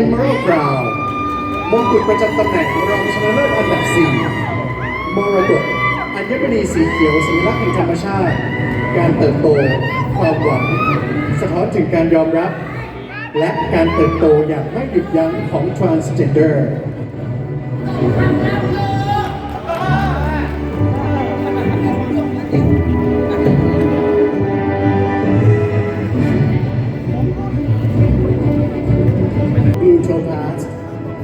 Emerald Crown มงกุฎประจำตำแหน่งรองชนะเลิศอันดับ 4 มรกตอัญมณีสีเขียวสัญลักษณ์แห่งธรรมชาติ การเติบโต ความหวัง สะท้อนถึงการยอมรับ และการเติบโตอย่างไม่หยุดยั้งของ transgender Topaz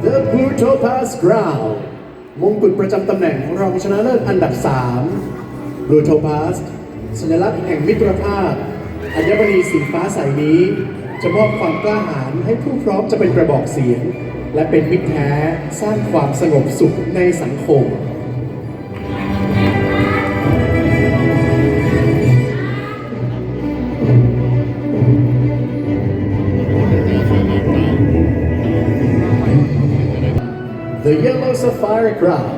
The Blue Topaz Crown มงกุฎประจำตำแหน่งรองชนะเลิศอันดับ 3 Blue Topaz สัญลักษณ์แห่งมิตรภาพ อัญมณีสีฟ้าใสนี้ จะมอบความกล้าหาญให้ผู้พร้อมจะเป็นกระบอกเสียง และเป็นมิตรแท้สร้างความสงบสุขในสังคม The Yellow Sapphire Crown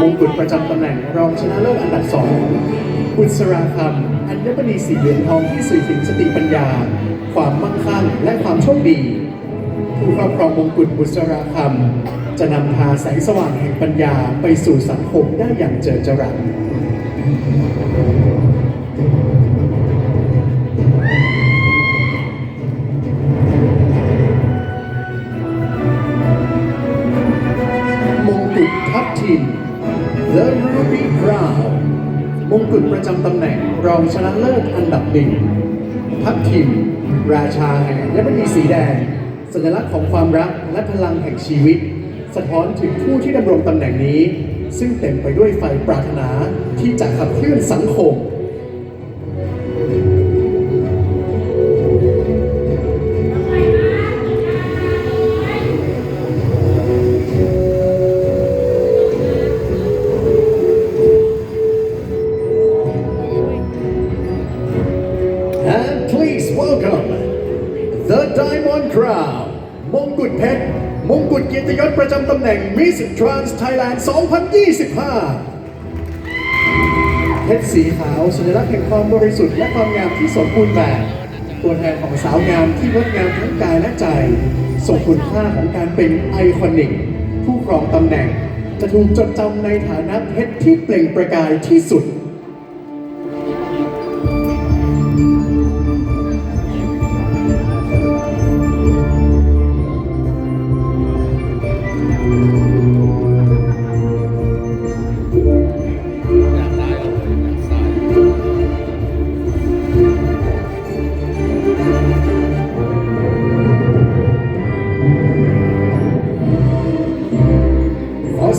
มงกุฎประจำตำแหน่งรองชนะเลิศอันดับสองบุษราคำอัญมณีสีเหลืองทองที่สื่อถึงสติปัญญา ความมั่งคั่งและความโชคดี ผู้ครอบครองมงกุฎบุษราคำจะนำพาแสงสว่างแห่งปัญญาไปสู่สังคมได้อย่างเจิดจรัส ทัพทิม The Ruby Crown มงกุฎประจำตำแหน่งรองชนะเลิศอันดับหนึ่งทัพทิม ราชาแห่งอัญมณีสีแดง สัญลักษณ์ของความรักและพลังแห่งชีวิต สะท้อนถึงผู้ที่ดำรงตำแหน่งนี้ ซึ่งเต็มไปด้วยไฟปรารถนาที่จะขับเคลื่อนสังคม welcome the Diamond Crown มงกุฎเพชร มงกุฎเกียรติยศประจำตำแหน่ง Miss Trans Thailand 2025 เพชรสีขาวสัญลักษณ์แห่งความบริสุทธิ์และความงามที่สมบูรณ์แบบ ตัวแทนของสาวงามที่งดงามทั้งกายและใจส่งคุณค่าของการเป็นไอคอนิก ผู้ครองตำแหน่ง จะถูกจดจำในฐานะเพชรที่เปล่งประกายที่สุด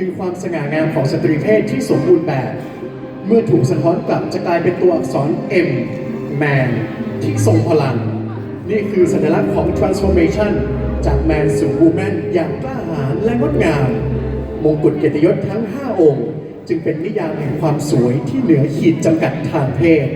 คือความสง่างามของสตรีเพศที่สมบูรณ์แบบ เมื่อถูกสะท้อนกลับจะกลายเป็นตัวอักษร M Man ที่ทรงพลัง นี่คือสัญลักษณ์ของ transformation จาก Man สู่ Woman อย่างกล้าหาญและงดงาม มงกุฎเกียรติยศทั้ง 5 องค์ จึงเป็นนิยามแห่งความสวยที่เหนือขีดจำกัดทางเพศ